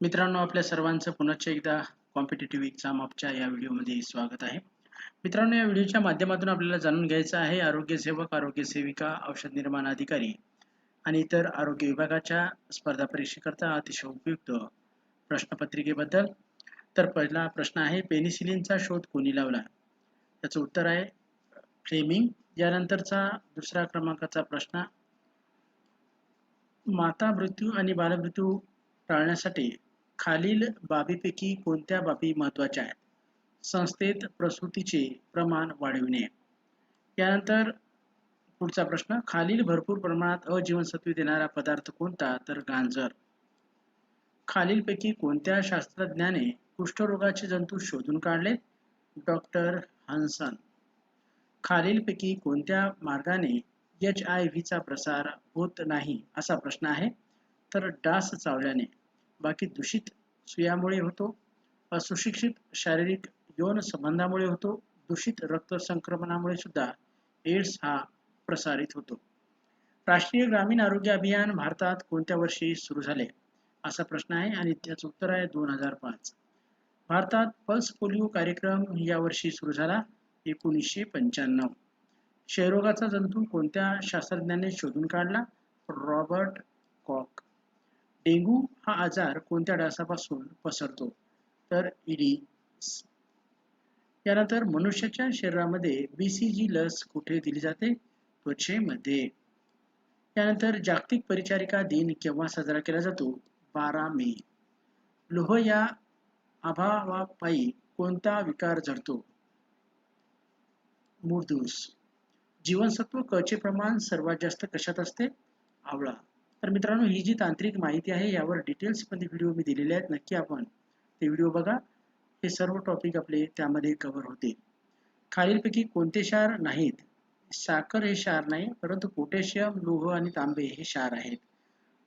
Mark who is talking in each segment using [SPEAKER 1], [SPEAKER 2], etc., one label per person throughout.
[SPEAKER 1] मित्रांनो आपल्या सर्वांचं पुनश्च एकदा कॉम्पिटेटिव्ह एक्झाम आपच्या या व्हिडिओमध्ये स्वागत आहे. मित्रांनो या व्हिडिओच्या माध्यमातून आपल्याला जाणून घ्यायचं आहे आरोग्य सेवक आरोग्य सेविका औषध निर्माण अधिकारी आणि इतर आरोग्य विभागाच्या स्पर्धा परीक्षेकरता अतिशय उपयुक्त प्रश्नपत्रिकेबद्दल. तर पहिला प्रश्न आहे पेनिसिलिनचा शोध कोणी लावला? त्याचं उत्तर आहे फ्लेमिंग. यानंतरचा दुसरा क्रमांकाचा प्रश्न माता मृत्यू आणि बालमृत्यू टाळण्यासाठी खालील बाबीपैकी कोणत्या बाबी महत्त्वाच्या आहेत? संस्थेत प्रसूतीचे प्रमाण वाढविणे. यानंतर पुढचा प्रश्न खालील भरपूर प्रमाणात अजीवनसत्वे देणारा पदार्थ कोणता? तर गांजर. खालीलपैकी कोणत्या शास्त्रज्ञाने कुष्ठरोगाचे जंतू शोधून काढलेत डॉक्टर हन्सन. खालीलपैकी कोणत्या मार्गाने एच आय व्हीचा प्रसार होत नाही असा प्रश्न आहे. तर डास चावल्याने. बाकी दूषित सुयामुळे होतो असुशिक्षित शारीरिक यौन संबंधामुळे होतो दूषित रक्त संक्रमणामुळे सुद्धा एड्स हा प्रसारित होतो. राष्ट्रीय ग्रामीण आरोग्य अभियान भारतात कोणत्या वर्षी सुरू झाले? असा प्रश्न आहे आणि त्याचं उत्तर आहे दोन हजार पाच. भारतात पल्स पोलिओ कार्यक्रम यावर्षी सुरू झाला एकोणीसशे पंच्याण्णव. क्षयरोगाचा जंतू कोणत्या शास्त्रज्ञाने शोधून काढला? Robert cock. डेंग्यू हा आजार कोणत्या डासापासून पसरतो? तर इडिस त्यानंतर मनुष्याच्या शरीरामध्ये बीसीजी लस कुठे दिली जाते? त्वचेमध्ये. त्यानंतर जागतिक परिचारिका दिन केव्हा साजरा केला जातो? बारा मे. लोह या अभावापायी कोणता विकार जडतो मूर्दूस जीवनसत्व क चे प्रमाण सर्वात जास्त कशात असते? आवळा. तर मित्रांनो ही जी तांत्रिक माहिती आहे यावर डिटेल्समध्ये व्हिडिओ मी दिलेले आहेत. नक्की आपण ते व्हिडिओ बघा. हे सर्व टॉपिक आपले त्यामध्ये कव्हर होते खालीलपैकी कोणते क्षार नाहीत? साखर हे क्षार नाही परंतु पोटॅशियम लोह आणि तांबे हे क्षार आहेत.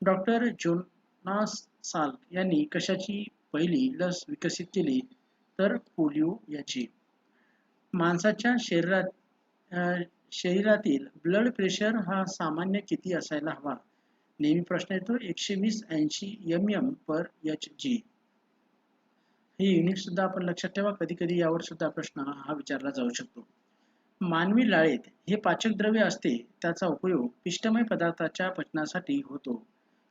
[SPEAKER 1] डॉक्टर जोनास साल यांनी कशाची पहिली लस विकसित केली? तर पोलिओ याची. माणसाच्या शरीरात शरीरातील ब्लड प्रेशर हा सामान्य किती असायला हवा? नेहमी प्रश्न येतो एकशे वीस ऐंशी M M per H G हे युनिट सुद्धा आपण लक्षात ठेवा कधी कधी यावर सुद्धा प्रश्न हा विचारला जाऊ शकतो. मानवी लाळेत हे पाचक द्रव्य असते त्याचा उपयोग पिष्टमय पदार्थाच्या पचनासाठी होतो.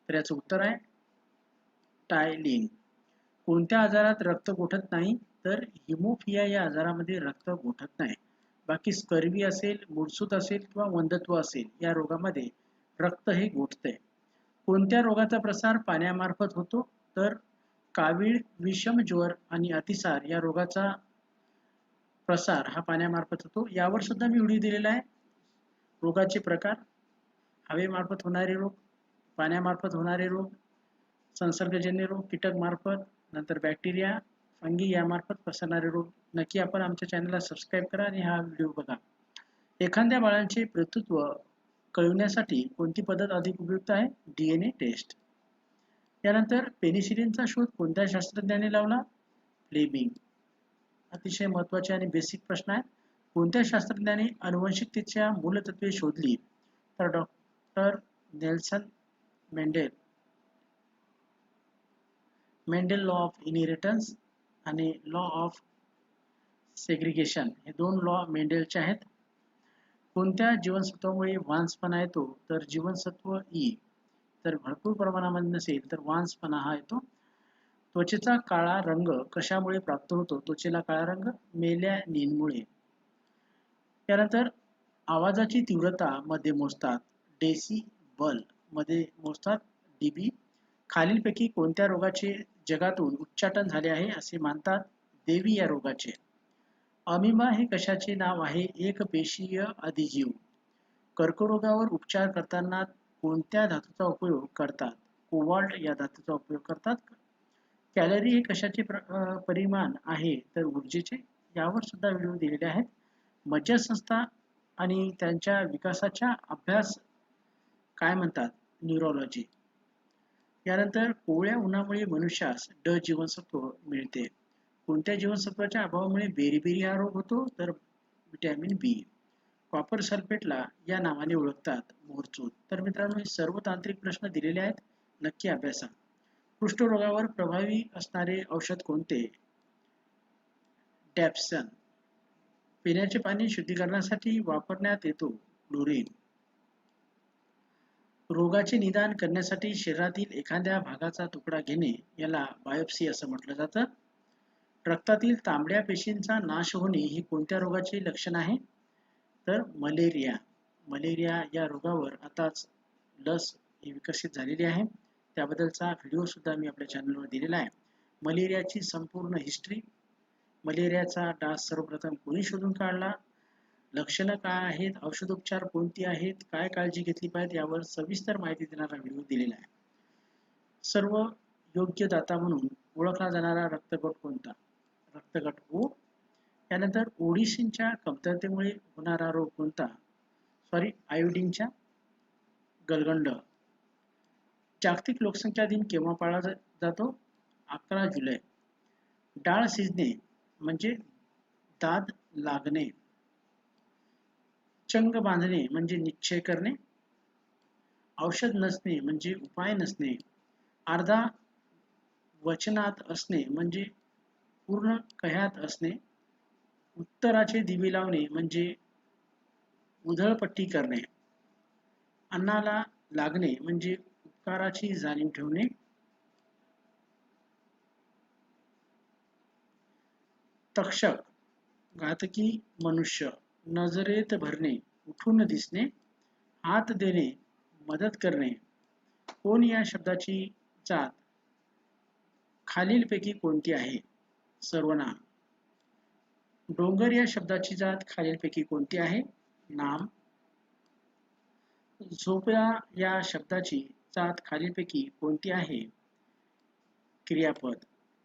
[SPEAKER 1] तर याचं उत्तर आहे टायलिन. कोणत्या आजारात रक्त गोठत नाही तर हिमोफिया या आजारामध्ये रक्त गोठत नाही. बाकी स्कर्वी असेल मुडसूत असेल किंवा वंधत्व असेल या रोगामध्ये रक्त हे गोठते कोणत्या रोगाचा प्रसार पाण्यामार्फत होतो? तर कावीळ विषम ज्वर आणि अतिसार या रोगाचा प्रसार हा पाण्यामार्फत होतो. यावर सुद्धा मी व्हिडिओ दिलेला आहे. रोगाचे प्रकार हवेमार्फत होणारे रोग पाण्यामार्फत होणारे रोग संसर्गजन्य रोग कीटक मार्फत नंतर बॅक्टेरिया फंगी यामार्फत पसरणारे रोग. नक्की आपण आमच्या चॅनलला सबस्क्राईब करा आणि हा व्हिडिओ बघा. एखाद्या बाळांचे प्रतुत्व कळविण्यासाठी कोणती पद्धत अधिक उपयुक्त आहे? डी एन ए टेस्ट त्यानंतर पेनिसिलिनचा शोध कोणत्या शास्त्रज्ञाने लावला? फ्लेमिंग अतिशय महत्त्वाचे आणि बेसिक प्रश्न आहे कोणत्या शास्त्रज्ञाने अनुवंशिकतेच्या मूलतत्वे शोधली? तर doctor Nelson Mendel Mendel law of inheritance आणि लॉ ऑफ सेग्रिगेशन हे दोन लॉ मेंडेलचे आहेत. कोणत्या जीवनसत्वामुळे वांसपणा येतो? तर जीवनसत्व ई. तर भरपूर प्रमाणामध्ये नसेल तर वांसपणा हा येतो. त्वचेचा काळा रंग कशामुळे प्राप्त होतो? त्वचेला काळा रंग मेलॅनिनमुळे त्यानंतर आवाजाची तीव्रता मध्ये मोजतात. डेसी बलमध्ये मोजतात. डीबी. खालीलपैकी कोणत्या रोगाचे जगातून उच्चाटन झाले आहे असे मानतात. देवी या रोगाचे. अमिमा हे कशाचे नाव आहे? एक पेशीय अधिजीव. कर्करोगावर उपचार करताना कोणत्या धातूचा उपयोग करतात? कोवाल्ट या धातूचा उपयोग करतात कॅलरी हे कशाचे परिमाण आहे? तर ऊर्जेचे? यावर सुद्धा व्हिडिओ दिलेले आहेत. मज्जासंस्था आणि त्यांच्या विकासाच्या अभ्यास काय म्हणतात? न्यूरोलॉजी. यानंतर कोवळ्या उन्हामुळे मनुष्यास ड जीवनसत्व मिळते. कोणत्या जीवनसत्वाच्या अभावामुळे बेरीबेरी हा रोग होतो? तर व्हिटॅमिन बी कॉपर सल्फेटला या नावाने ओळखतात मोरचूत तर मित्रांनो हे सर्व तांत्रिक प्रश्न दिलेले आहेत. नक्की अभ्यासा कुष्ठरोगावर प्रभावी असणारे औषध कोणते? डॅप्सन. पिण्याचे पाणी शुद्धीकरणासाठी वापरण्यात येतो क्लोरीन. रोगाचे निदान करण्यासाठी शरीरातील एखाद्या भागाचा तुकडा घेणे याला बायोप्सी असं म्हटलं जातं. रक्तातील तांबड्या पेशींचा नाश होणे हे कोणत्या रोगाचे लक्षण आहे? तर मलेरिया. मलेरिया या रोगावर आताच लस ही विकसित झालेली आहे. त्याबद्दलचा व्हिडिओ सुद्धा मी आपल्या चॅनलवर दिलेला आहे. मलेरियाची संपूर्ण हिस्ट्री. मलेरियाचा डास सर्वप्रथम कोणी शोधून काढला? लक्षणं काय आहेत? औषधोपचार कोणती आहेत? काय काळजी घेतली पाहिजे? यावर सविस्तर माहिती देणारा व्हिडिओ दिलेला आहे. सर्व योग्य दाता म्हणून ओळखला जाणारा रक्तगट कोणता? रक्तगट ओ त्यानंतर ओडिसींच्या कमतरतेमुळे होणारा रोग कोणता? सॉरी आयोडीनच्या गलगंड. जागतिक लोकसंख्या दिन केव्हा पाळला जातो? अकरा जुलै. डाळ शिजणे म्हणजे दाद लागणे. चंग बांधणे म्हणजे निश्चय करणे. औषध नसणे म्हणजे उपाय नसणे. अर्धा वचनात असणे म्हणजे पूर्ण कह्यात असणे उत्तराचे दिवे लावणे म्हणजे उधळपट्टी करणे अन्नाला लागणे म्हणजे उपकाराची जाणीव ठेवणे तक्षक घातकी मनुष्य नजरेत भरणे उठून दिसणे हात देणे मदत करणे कोण या शब्दाची जात खालीलपैकी कोणती आहे? सर्वनाम. डोंगर या शब्दाची जात खालीलपैकी कोणती आहे? नाम. झोपया या शब्दाची जात खालीलपैकी कोणती आहे? क्रियापद.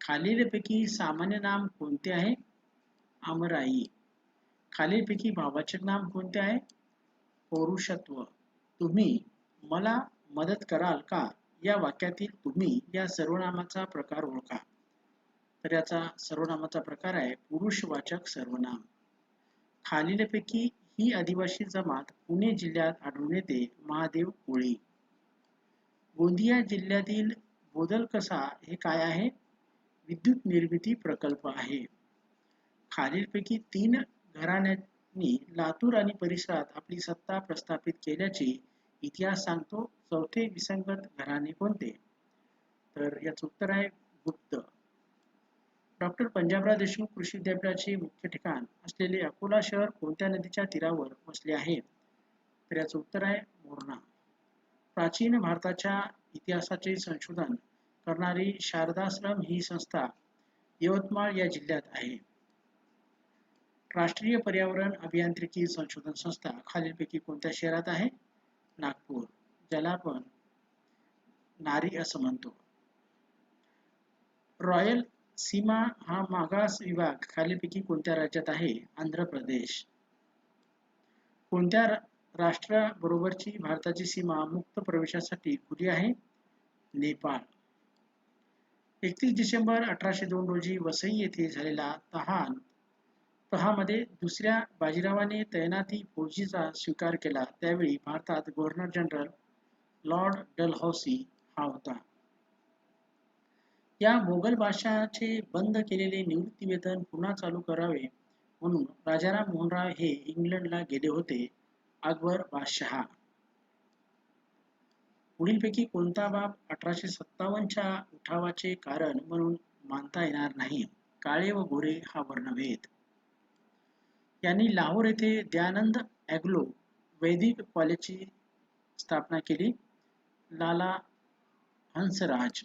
[SPEAKER 1] खालीलपैकी सामान्य नाम कोणते आहे? अमराई. खालीलपैकी भावाचक नाम कोणते आहे? पौरुषत्व. तुम्ही मला मदत कराल का? या वाक्यातील तुम्ही या सर्वनामाचा प्रकार ओळखा. तर याचा सर्वनामाचा प्रकार आहे पुरुषवाचक सर्वनाम. खालीलपैकी ही आदिवासी जमात पुणे जिल्ह्यात आढळून येते महादेव कोळी. गोंदिया जिल्ह्यातील बोदलकसा हे काय आहे? विद्युत निर्मिती प्रकल्प आहे. खालीलपैकी तीन घराण्यांनी लातूर आणि परिसरात आपली सत्ता प्रस्थापित केल्याचे इतिहास सांगतो चौथे विसंगत घराणे कोणते? तर याचं उत्तर आहे गुप्त. डॉक्टर पंजाबराव देशमुख कृषी विद्यापीठाचे मुख्य ठिकाण असलेले अकोला शहर कोणत्या नदीच्या तीरावर वसले आहे? तर याचं उत्तर आहे मोरणा. प्राचीन भारताच्या इतिहासाचे संशोधन करणारी शारदाश्रम ही संस्था यवतमाळ या जिल्ह्यात आहे. राष्ट्रीय पर्यावरण अभियांत्रिकी संशोधन संस्था खालीलपैकी कोणत्या शहरात आहे? नागपूर ज्याला आपण नारी असं म्हणतो. रॉयल सीमा हा मागास विभाग खालीपैकी कोणत्या राज्यात आहे? आंध्र प्रदेश. कोणत्या राष्ट्राबरोबरची भारताची सीमा मुक्त प्रवेशासाठी खुली आहे? नेपाळ. एकतीस डिसेंबर अठराशे दोन रोजी वसई येथे झालेला तहान तहामध्ये दुसऱ्या बाजीरावाने तैनाती फौजीचा स्वीकार केला. त्यावेळी भारतात गव्हर्नर जनरल लॉर्ड डलहौसी हा होता. या मोगल बादशहाचे बंद केलेले निवृत्तीवेतन पुन्हा चालू करावे म्हणून राजाराम मोहनराव हे इंग्लंडला गेले होते अकबर बादशहा. पुढीलपैकी कोणता बाब अठराशे सत्तावन्नच्या उठावाचे कारण म्हणून मानता येणार नाही काळे व गोरे हा वर्णभेद. यांनी लाहोर येथे दयानंद ॲग्लो वैदिक कॉलेजची स्थापना केली. लाला हंसराज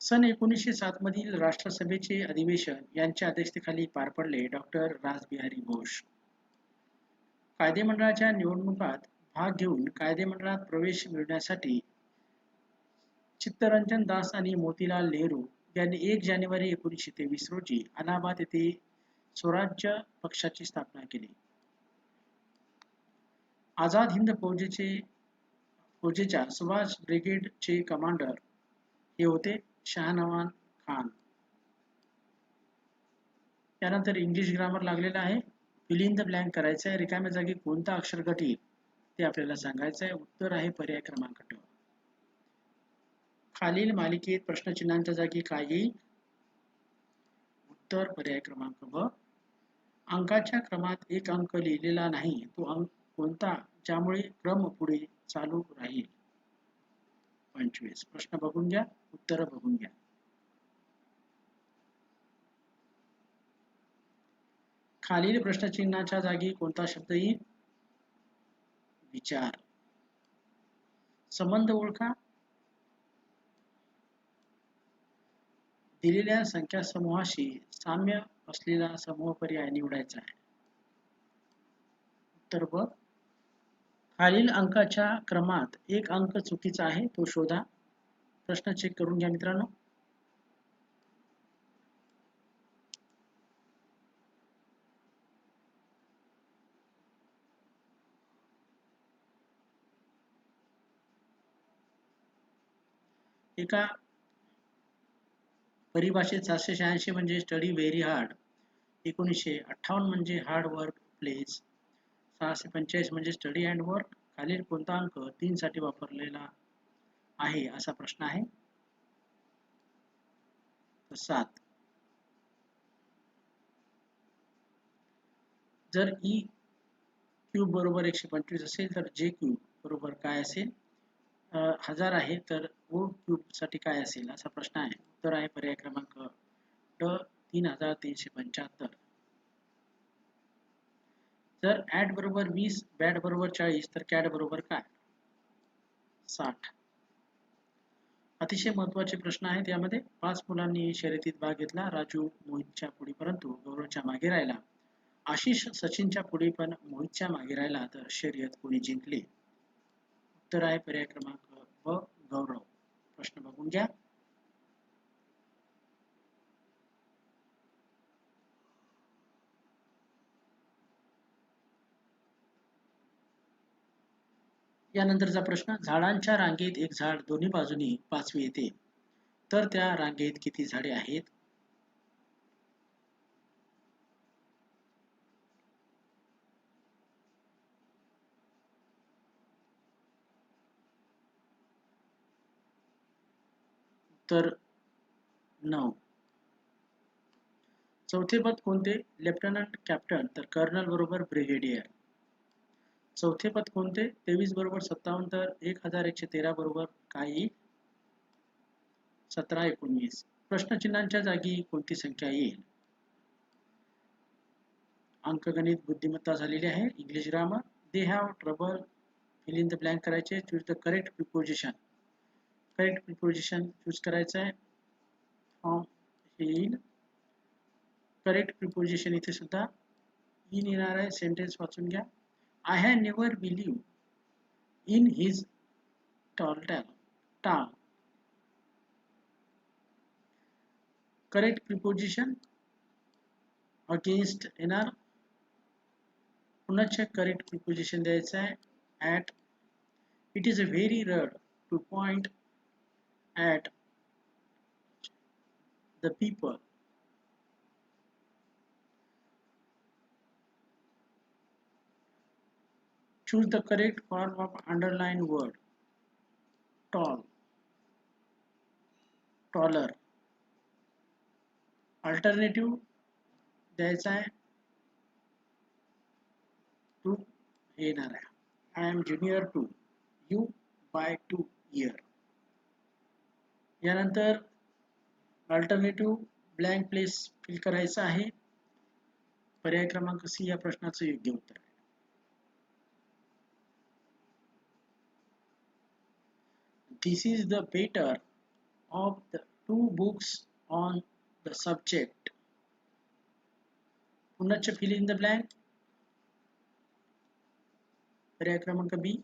[SPEAKER 1] सन एकोणीसशे सात मधील राष्ट्रसभेचे अधिवेशन यांच्या अध्यक्षतेखाली पार पडले डॉक्टर राजबिहारी घोष. कायदेमंडळाच्या निवडणुकात भाग घेऊन कायदेमंडळात प्रवेश मिळवण्यासाठी चित्तरंजन दास आणि मोतीलाल नेहरू यांनी एक जानेवारी एकोणीसशे तेवीस रोजी अलाहाबाद येथे स्वराज्य पक्षाची स्थापना केली. आझाद हिंद फौजेचे फौजेच्या सुभाष ब्रिगेडचे कमांडर हे होते. शहानवान खान. त्यानंतर इंग्लिश ग्रामर लागलेला आहे. फिल इन द ब्लँक करायचं आहे रिकाम्या जागी कोणता अक्षर घटील ते आपल्याला सांगायचं आहे उत्तर आहे पर्याय क्रमांक ट खालील मालिकेत प्रश्नचिन्हांच्या जागी काय येईल उत्तर पर्याय क्रमांक ब. अंकाच्या क्रमात एक अंक लिहिलेला नाही. तो अंक कोणता? ज्यामुळे क्रम पुढे चालू राहील. पंचवीस. प्रश्न बघून घ्या उत्तर बघून घ्या. खालील प्रश्नचिन्हाच्या जागी कोणता शब्द येईल विचार. संबंध ओळखा. दिलेल्या संख्या समूहाशी साम्य असलेला समूह पर्याय निवडायचा आहे. उत्तर बघ खालील अंकाच्या क्रमात एक अंक चुकीचा आहे तो शोधा. प्रश्न चेक करून घ्या मित्रांनो. एका परिभाषेत सातशे शहाऐंशी म्हणजे स्टडी व्हेरी हार्ड एकोणीसशे अठ्ठावन्न म्हणजे हार्ड वर्क प्लेस सहाशे पंचेचाळीस म्हणजे स्टडी अँड वर्क खालील कोणता अंक तीन साठी वापरलेला आहे असा प्रश्न आहे. सात. जर e ई क्यूब बरोबर एकशे पंचवीस असेल तर जे क्यूब बरोबर काय असेल? हजार आहे तर ओ क्यूबसाठी काय असेल? असा प्रश्न आहे. उत्तर आहे पर्याय क्रमांक ड तीन हजार तीनशे पंच्याहत्तर. जर ऍड बरोबर वीस बॅट बरोबर चाळीस तर कॅट बरोबर काय? साठ. अतिशय महत्त्वाचे प्रश्न आहेत यामध्ये. पाच मुलांनी शर्यतीत भाग घेतला राजू मोहितच्या पुढे परंतु गौरवच्या मागे राहिला. आशिष सचिनच्या पुढे पण मोहितच्या मागे राहिला तर शर्यत कोणी जिंकली? उत्तर आहे पर्याय क्रमांक ब गौरव. प्रश्न बघून घ्या. यानंतरचा प्रश्न झाडांच्या रांगेत एक झाड दोन्ही बाजूनी पाचवी येते. तर त्या रांगेत किती झाडे आहेत? तर नऊ. चौथे पद कोणते? लेफ्टनंट कॅप्टन तर कर्नल बरोबर ब्रिगेडियर. चौथे पद कोणते? तेवीस बरोबर सत्तावन्न तर एक हजार एकशे तेरा बरोबर काही सतरा एकोणवीस प्रश्नचिन्हांच्या जागी कोणती संख्या येईल? अंकगणित बुद्धिमत्ता झालेली आहे. English grammar they have trouble fill in the blank करायचे. Choose the correct preposition correct preposition choose करायचं आहे फॉर्म येईल करेक्ट प्रिपोजिशन इथे सुद्धा इन येणार आहे. सेंटेन्स वाचून घ्या. I have never believe in his tall tale tongue correct preposition against येणार पुन्हा करेक्ट प्रिपोजिशन द्यायचं आहे. At it is a very rude to point at the people. Choose the correct form of underline word. Tall. Taller. Alternative. द्यायचा आहे to येणार आहे I am junior to you by two year यानंतर alternative blank place fill करायचा आहे. पर्याय क्रमांक C या प्रश्नाचं योग्य उत्तर. आहे this is the better of the two books on the subject. पुन्हा fill in the blank. पर्याय क्रमांक बी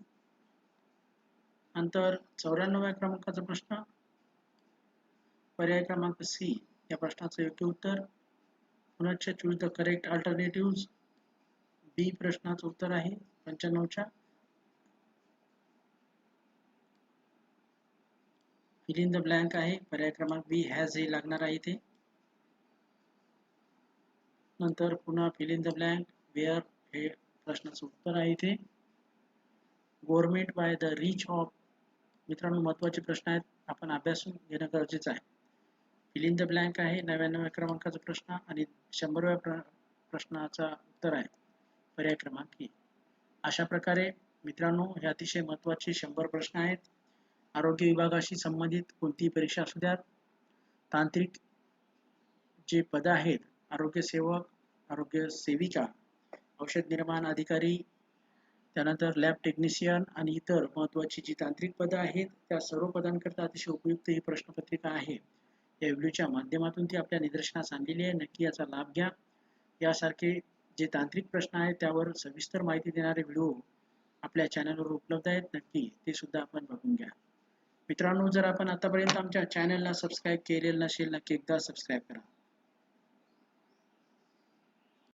[SPEAKER 1] नंतर चौऱ्याण्णव्या क्रमांकाचा प्रश्न. पर्याय क्रमांक सी या प्रश्नाचं योग्य उत्तर. पुनश्च choose the correct alternative B प्रश्नाचं उत्तर आहे पंच्याण्णवच्या. फिल इन द ब्लँक आहे. पर्याय क्रमांक बी हॅज हे लागणार आहे इथे. नंतर पुन्हा fill in the blank where हे प्रश्नाचं उत्तर आहे इथे. Government by the rich of मित्रांनो महत्त्वाचे प्रश्न आहेत. आपण अभ्यासून घेणं गरजेचं आहे. फिल इन द ब्लँक आहे नव्याण्णव क्रमांकाचा प्रश्न आणि शंभरव्या प्र प्रश्नाचा उत्तर आहे. पर्याय क्रमांक ए अशा प्रकारे मित्रांनो हे अतिशय महत्त्वाचे शंभर प्रश्न आहेत. आरोग्य विभागाशी संबंधित कोणतीही परीक्षा असू द्यात. तांत्रिक जे पदं आहेत आरोग्य सेवक आरोग्य सेविका औषध निर्माण अधिकारी त्यानंतर लॅब टेक्निशियन आणि इतर महत्त्वाची जी तांत्रिक पदं आहेत त्या सर्व पदांकरता अतिशय उपयुक्त ही प्रश्नपत्रिका आहे. या व्हिडिओच्या माध्यमातून ती आपल्या निदर्शनास आणलेली आहे. नक्की याचा लाभ घ्या. यासारखे जे तांत्रिक प्रश्न आहेत त्यावर सविस्तर माहिती देणारे व्हिडिओ आपल्या चॅनलवर उपलब्ध आहेत. नक्की ते सुद्धा आपण बघून घ्या. मित्रांनो जर आपण आतापर्यंत आमच्या चॅनलला सबस्क्राईब केलेलं नसेल नक्की एकदा सबस्क्राईब करा.